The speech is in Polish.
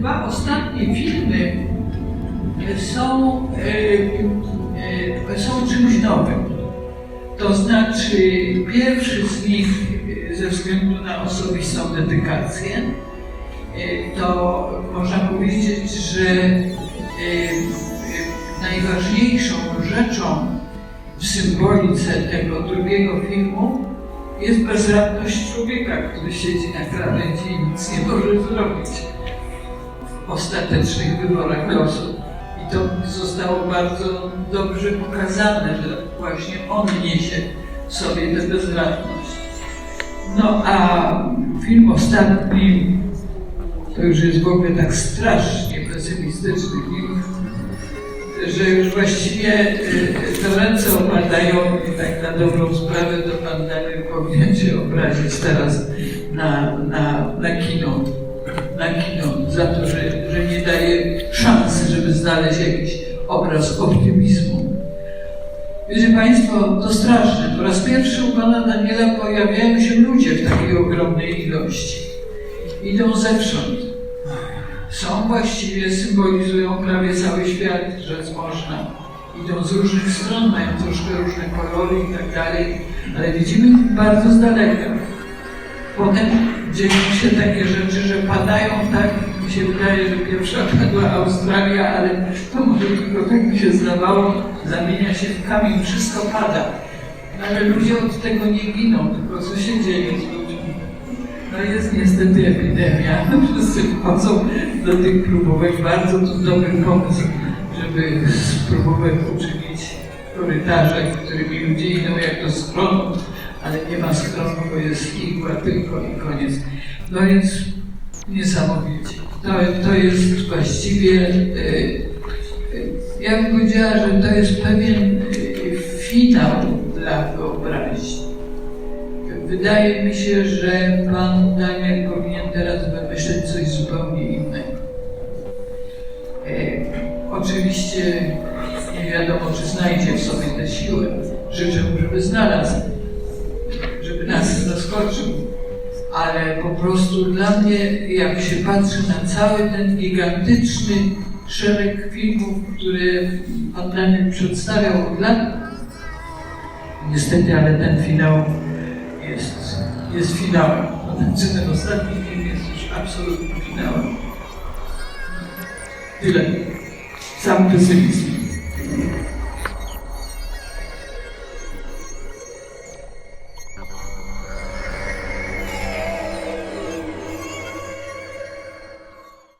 dwa ostatnie filmy są, e, e, są czymś nowym. To znaczy, pierwszy z nich e, ze względu na osobistą dedykację, e, to można powiedzieć, że e, e, najważniejszą rzeczą w symbolice tego drugiego filmu jest bezradność człowieka, który siedzi na krawędzi i nic nie może zrobić ostatecznych wyborach losu. I to zostało bardzo dobrze pokazane, że właśnie on niesie w sobie tę bezradność. No a film ostatni to już jest w ogóle tak strasznie pesymistyczny film, że już właściwie y, to ręce opadają i tak na dobrą sprawę to pan Daniel powinien się obrazić teraz na, na, na kino, na kino za to, że znaleźć jakiś obraz optymizmu. Wiecie Państwo, to straszne. Po raz pierwszy u pana Daniela pojawiają się ludzie w takiej ogromnej ilości. Idą zewsząd są właściwie, symbolizują prawie cały świat, rzec można. Idą z różnych stron, mają troszkę różne kolory i tak dalej, ale widzimy bardzo z daleka. Potem dzieją się takie rzeczy, że padają tak, mi się wydaje, że pierwsza padła Australia, ale to może tylko tak mi się zdawało, zamienia się w kamień, wszystko pada. Ale ludzie od tego nie giną, tylko co się dzieje z ludźmi? No jest niestety epidemia. Wszyscy wchodzą do tych próbówek. Bardzo to dobry pomysł, żeby spróbować uczynić korytarze, którymi ludzie idą jak do schronu, ale nie ma schronu, bo jest igła tylko i koniec. No więc niesamowicie. To, to jest właściwie, e, e, ja bym powiedziała, że to jest pewien e, finał dla wyobraźni. Wydaje mi się, że pan Daniel powinien teraz wymyśleć coś zupełnie innego. Oczywiście nie wiadomo, czy znajdzie w sobie tę siłę. Życzę mu, żeby znalazł, żeby nas zaskoczył. Ale po prostu dla mnie, jak się patrzy na cały ten gigantyczny szereg filmów, które pan Daniel przedstawiał od lat, niestety, ale ten finał jest, jest finałem. Znaczy ten ostatni film jest już absolutnym finałem. Tyle. Sam pesymizm.